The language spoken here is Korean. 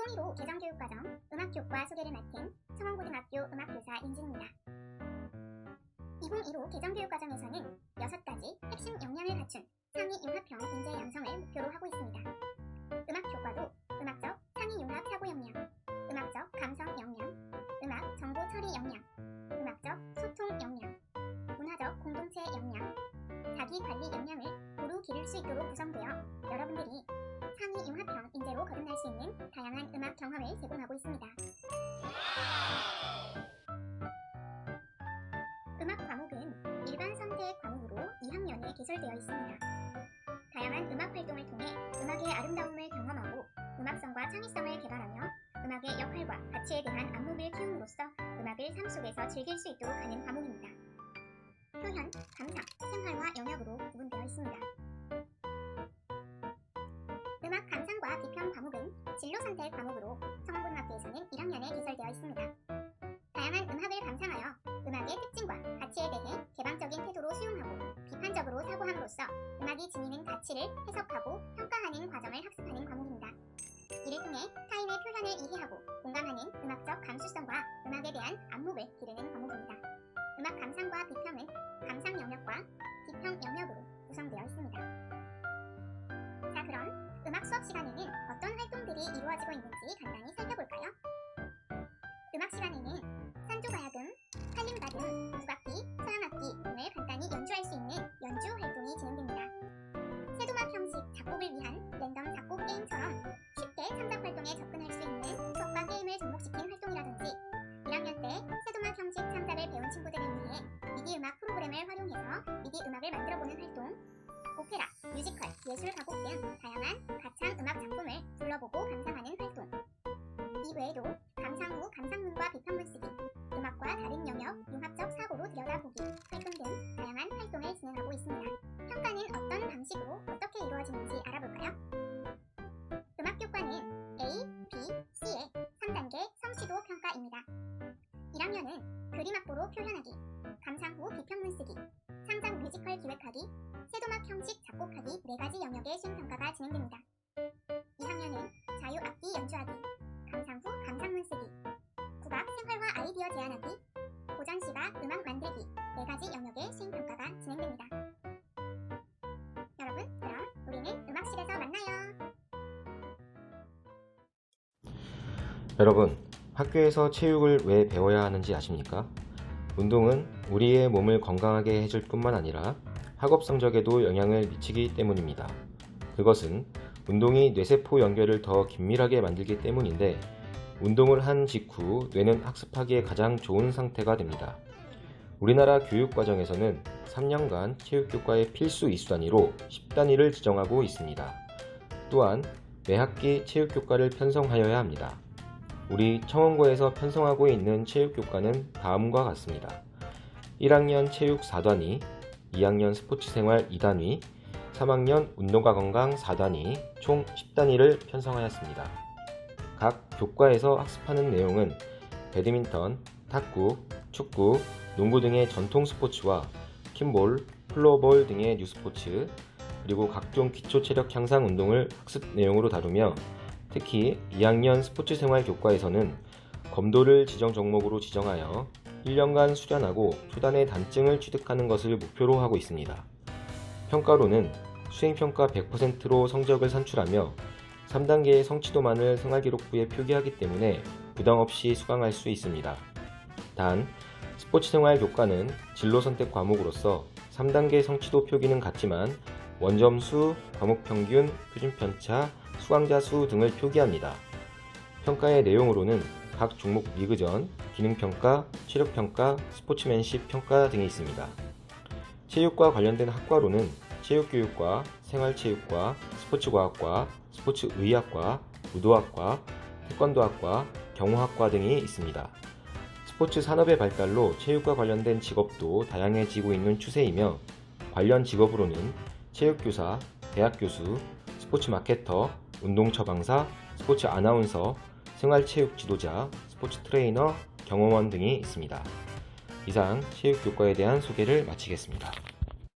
2015 개정교육과정 음악교과 소개를 맡은 청원고등학교 음악교사 인진입니다. 2015 개정교육과정에서는 6가지 핵심 역량을 갖춘 상위 융합형 인재 양성을 목표로 하고 있습니다. 음악교과도 음악적 상위 융합 사고 역량, 음악적 감성 역량, 음악 정보 처리 역량, 음악적 소통 역량, 문화적 공동체 역량, 자기 관리 역량을 고루 기를 수 있도록 구성되어 여러분들이 상위 융합형 인재로 거듭날 수 있는 다양한 음악 경험을 제공하고 있습니다. 음악 과목은 일반 선택 과목으로 2학년에 개설되어 있습니다. 다양한 음악 활동을 통해 음악의 아름다움을 경험하고 음악성과 창의성을 개발하며 음악의 역할과 가치에 대한 안목을 키움으로써 음악을 삶 속에서 즐길 수 있도록 하는 과목입니다. 표현, 감상, 생활화 영역으로 선택 과목으로 청원고등학교에서는 1학년에 개설되어 있습니다. 다양한 음악을 감상하여 음악의 특징과 가치에 대해 개방적인 태도로 수용하고 비판적으로 사고함으로써 음악이 지니는 가치를 해석하고 평가하는 과정을 학습하는 과목입니다. 이를 통해 타인의 표현을 이해하고 공감하는 음악적 감수성과 음악에 대한 안목을 기르는 과목입니다. 있는지 간단히 살펴볼까요? 음악 시간에는 산조가야금, 한림바 등 국악기, 서양악기 등을 간단히 연주할 수 있는 연주 활동이 진행됩니다. 세도막 형식 작곡을 위한 랜덤 작곡 게임처럼 쉽게 창작 활동에 접근할 수 있는 수업과 게임을 접목시킨 활동이라든지 1학년 때 세도막 형식 창작을 배운 친구들을 위해 미디 음악 프로그램을 활용해서 미디 음악을 만들어보는 활동, 오페라, 뮤지컬, 예술 가곡 등 다양한 가창 음악 작품을 불러보고. 이 외에도 감상 후 감상문과 비평문 쓰기, 음악과 다른 영역 융합적 사고로 들여다보기 활동 등 다양한 활동을 진행하고 있습니다. 평가는 어떤 방식으로 어떻게 이루어지는지 알아볼까요? 음악교과는 A, B, C의 3단계 성취도 평가입니다. 1학년은 그림 악보로 표현하기, 감상 후 비평문 쓰기, 창작 뮤지컬 기획하기, 세도막 형식 작곡하기 4가지 영역의 수행평가가 진행됩니다. 여러분, 학교에서 체육을 왜 배워야 하는지 아십니까? 운동은 우리의 몸을 건강하게 해줄 뿐만 아니라 학업 성적에도 영향을 미치기 때문입니다. 그것은 운동이 뇌세포 연결을 더 긴밀하게 만들기 때문인데 운동을 한 직후 뇌는 학습하기에 가장 좋은 상태가 됩니다. 우리나라 교육 과정에서는 3년간 체육교과의 필수 2수단위로 10단위를 지정하고 있습니다. 또한 매 학기 체육교과를 편성하여야 합니다. 우리 청원고에서 편성하고 있는 체육교과는 다음과 같습니다. 1학년 체육 4단위, 2학년 스포츠생활 2단위, 3학년 운동과 건강 4단위, 총 10단위를 편성하였습니다. 각 교과에서 학습하는 내용은 배드민턴, 탁구, 축구, 농구 등의 전통 스포츠와 킴볼, 플로어볼 등의 뉴스포츠, 그리고 각종 기초 체력 향상 운동을 학습 내용으로 다루며 특히 2학년 스포츠 생활 교과에서는 검도를 지정 종목으로 지정하여 1년간 수련하고 초단의 단증을 취득하는 것을 목표로 하고 있습니다. 평가로는 수행평가 100%로 성적을 산출하며 3단계의 성취도만을 생활기록부에 표기하기 때문에 부담 없이 수강할 수 있습니다. 단, 스포츠 생활 교과는 진로 선택 과목으로서 3단계 성취도 표기는 같지만 원점수, 과목 평균, 표준 편차, 수강자 수 등을 표기합니다. 평가의 내용으로는 각 종목 리그전, 기능평가, 체력평가, 스포츠맨십 평가 등이 있습니다. 체육과 관련된 학과로는 체육교육과, 생활체육과, 스포츠과학과, 스포츠의학과, 무도학과, 태권도학과, 경호학과 등이 있습니다. 스포츠 산업의 발달로 체육과 관련된 직업도 다양해지고 있는 추세이며 관련 직업으로는 체육교사, 대학교수, 스포츠 마케터, 운동 처방사, 스포츠 아나운서, 생활체육 지도자, 스포츠 트레이너, 경호원 등이 있습니다. 이상 체육 교과에 대한 소개를 마치겠습니다.